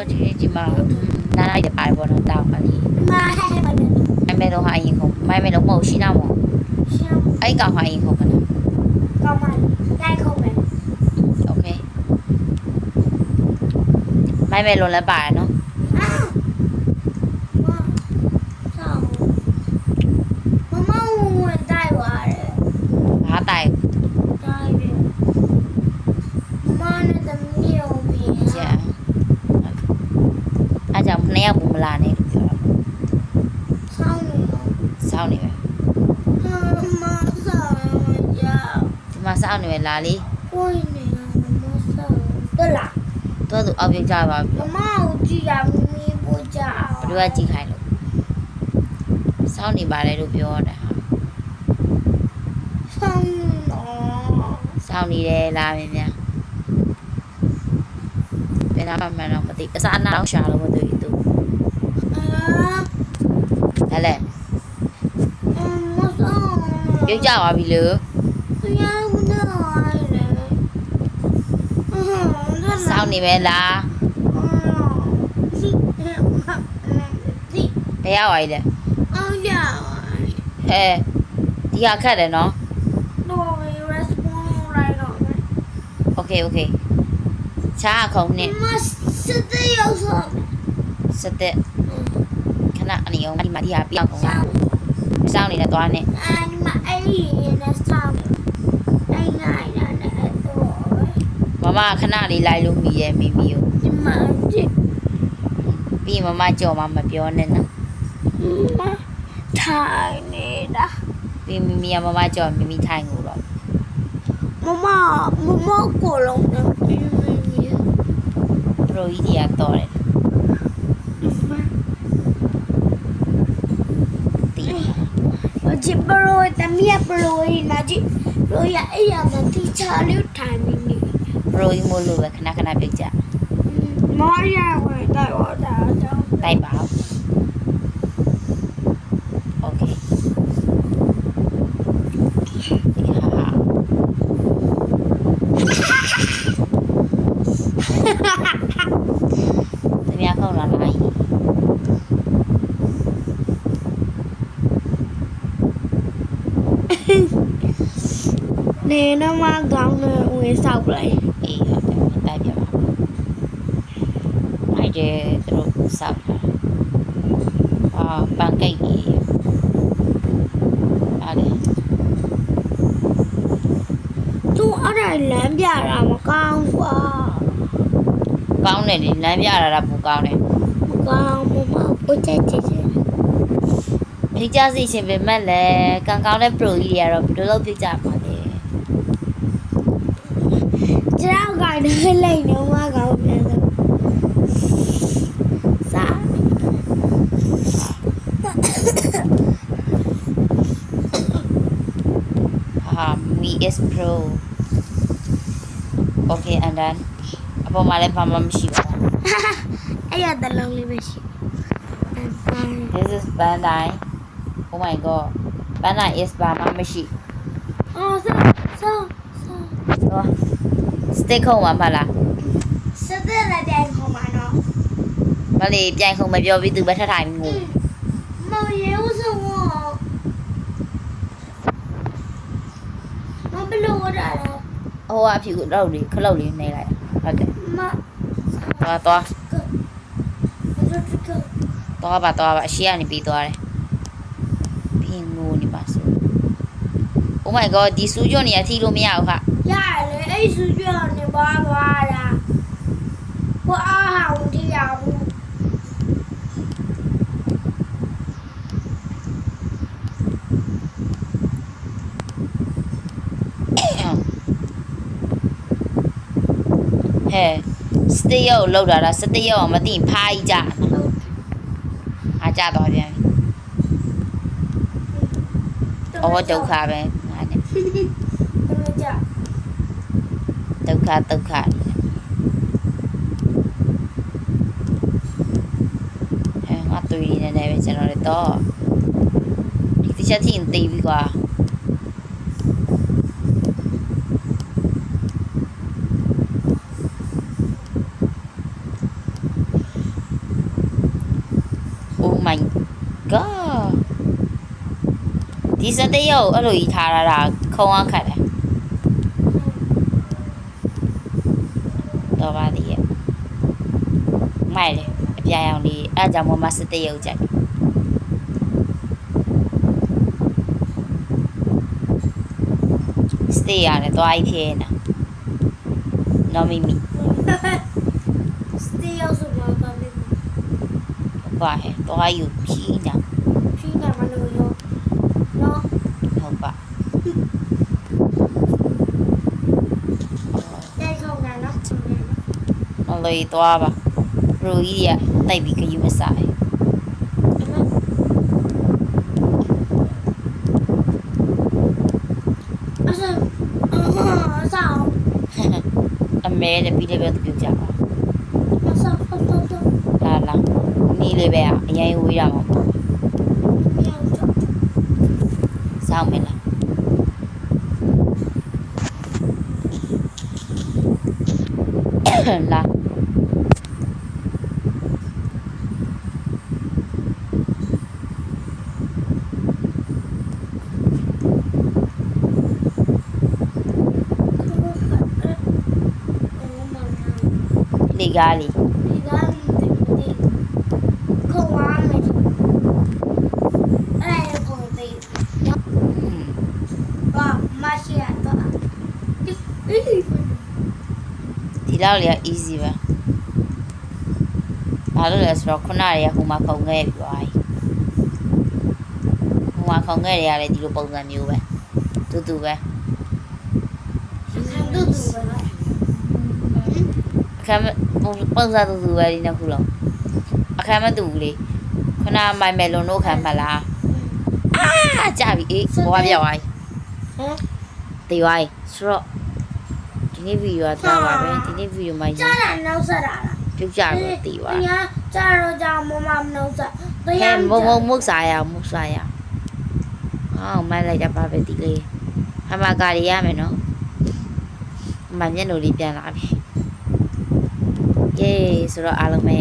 น่าจะไปบอ지내지만 나나า제กันนี่ไม่ไาให้ให้มันเลม่매로 하이고 매매로 뭐 시나모 เชื่อ 아이가 하이고 그냥 ก็มันได้เข้าไป โอเค ไม่ไม่ลงแล้วาปเนาะ ဆောက်နေပဲလားလေ။ကိုင်းနေမမဆောက်တော့လား။သူကသူအောက်ပြုတ်ကြပါပြီ။မမကိုကြည့်ရမမီးပို့ကြ။ဘယ်သူကကြည့်ခိုင်းလို့။ဆောက်နေပါလေလို့ပြောတာ။ဆောင်းတော့ဆောက်နေတယ်လားမင်းများ။ဘယ်နာမှမတော့မသိအစားအနာတော့ရှာလို့မသိဘူး။အာဟဲ့လေ။မဆောက်။ပြုတ်ကြပါပြီလို့။သူရ စောင့်နေပဲလားဘယ်ရောက်ပါလဲအောင်ရဟဲဒီဟာခက်တယ်နော်โอเคโอเคချားခုံနဲ့မစတဲ့ရောက်ဆုံးစတဲ့ခဏအနေအောင်ဒီမှာဒီဟာပြောင်းကုန်စောင့်နေတာသွားနေအဲ့ဒီမှာအဲ့ဒီနေစောင့် မမခဏလေးလိုက်လို့မိရဲ့မိမိကိုဒီမှာကြည့်ပြီးမမကြော်မမပြောနဲ့နော်မထိုင်နေတာပြီးမိမိကမမကြော်မိမိထိုင်ကိုတော့မမမမကိုလုံးနဲ့ပြီးမိမိပရိုကြီးရတော့တယ်จิปโรยแต่เมียโปรยนะจิโปรยไอ้ยามันที่ชาลิวทาน Growing မို့လို့ပဲခဏခဏပြုတ်ကြ မော်ရီယာဝင်တိုက်တော့တာ တိုက်ပါဦး နေတော့မှကောင်းလို့ဝင်ဆောက်ပလိုက်အေးဟုတ်တယ်တိုက်ပြပါမိုက်တယ်သူတို့ဆောက်တာအာပန်ကိတ်ကြီးအားလေသူအဲ့ဒါလမ်းပြတာမကောင်းဘူးအာကောင်းတယ်လေလမ်းပြတာတော့ပိုကောင်းတယ်မကောင်းမမပိုချက်ချက်ချက်မိကြစီရှင်ပဲမက်လဲကံကောင်းတဲ့ pro ကြီးတွေကတော့ဘယ်လိုလုပ်ပြကြပါ ગુજરાત ગાડી લઈને ઉમા ગામ હા વીએસ પ્રો ఓకే అండ్ അപ്പോൾ മല പമ്പം ശിവ അയ്യോ അതല്ല This is Bandai. Oh my god. Bandai is by Mamashi. Oh, so, so, so. so. စတစ်ခုံမှာမလားစတစ်လည်းပြန်ခုံမှာနော်မလေးပြန်ခုံမပြောပြီးသူပဲထထိုင်မှုမောင်ရဲဦးဆုံးမဘလို့ဝတာလဲဟိုအဖြူတော့လေခလုတ်လေးနေလိုက်ဟုတ်ကဲ့မသွားသွားသွားပါသွားပါအရှိကနေပြီးသွားတယ်ဘင်းငိုနေပါဆို Oh my god ဒီစူးကြွနေရထီလို့မရဘူးခါရတယ်အဲ့စူးကြွက 我怕啦！我二号有听啊不？嘿，十点要落着了，十点要我们天拍一架，啊架图片，好我雕刻呗，安尼。 ตึกขาดตึกขาดมาตุยในในเป็นชนเลยต่ออีกที่ฉันที่อินตีดีกว่าโอ้ my god ที่ฉันได้ยออร่อยทาราราเข้าว่าค่ะ တော့ပါသေးရဲ့မိုက်တယ်အပြာရောင်လေးအဲ့ဒါကြောင့်မမစတဲ့ရုပ်ကြိုက်စတဲ့ရတယ်သွားအိဖြစ်နေတာနော်မီမီစတေးရောက်ဆိုတော့ပါမယ်ဘာဟဲ့သွားယူဖြီးနေတာဖြီးနေမလို့ရောနော် ဟုတ်ပါ တဲ့ဆုံးနေနော်ဆုံးနေ နော်နော်လေသွားပါဘရိုကြီးကတိုက်ပြီးခယူမစားဘူးအဆအဆောင်းအမဲနဲ့ပြီးလည်းပဲသူပြုတ်ကြပါအဆောင်းဟုတ်ဟုတ်ဟုတ်လာလာနီးလေးပဲอ่ะအရင်ဝေးတာမဟုတ်ဘူးရောက်တော့စောင်းမလားလာ လေကားလေးဒီကားလေးတင်တင်ခေါ်ဝမ်းမယ်အဲ့ဒါကိုသိอืมပါမရှိရတော့ဒီဒီဒီလောက်လေးက easy ပဲဘာလို့လဲဆိုတော့ခုနကဟိုမှာခုံခဲ့ပြီးသွားပြီဟိုမှာခုံခဲ့ရရတယ်ဒီလိုပုံစံ မျိုးပဲတူတူပဲခံတူတူပဲအခမ်းမပုံပုံစံတူတူပဲဒီနှစ်ခုလုံးအခမ်းမတူဘူးလေခုနမိုင်မယ်လွန်တို့ခံမလားအာကြပြီအေးဘဝပြောက်သွားပြီဟမ်တေးသွားပြီဆိုတော့ဒီနေ့ဗီဒီယိုကသွားပါပဲဒီနေ့ဗီဒီယိုမှာရကြားတာနောက်ဆက်တာလားပြုတ်ကြတော့တေးသွားညာကြားတော့ကြောင်မမမနောက်ဆက်တဟဲ့မုံမုံမုတ်စားရအောင်မုတ်စားရအောင်ဟောမိုက်လိုက်တာပါပဲဒီလေးဟမကာရီရမယ်နော်အမမျက်နှာလေးပြန်လာပြီ ယေဆိုတော့အားလုံးပဲ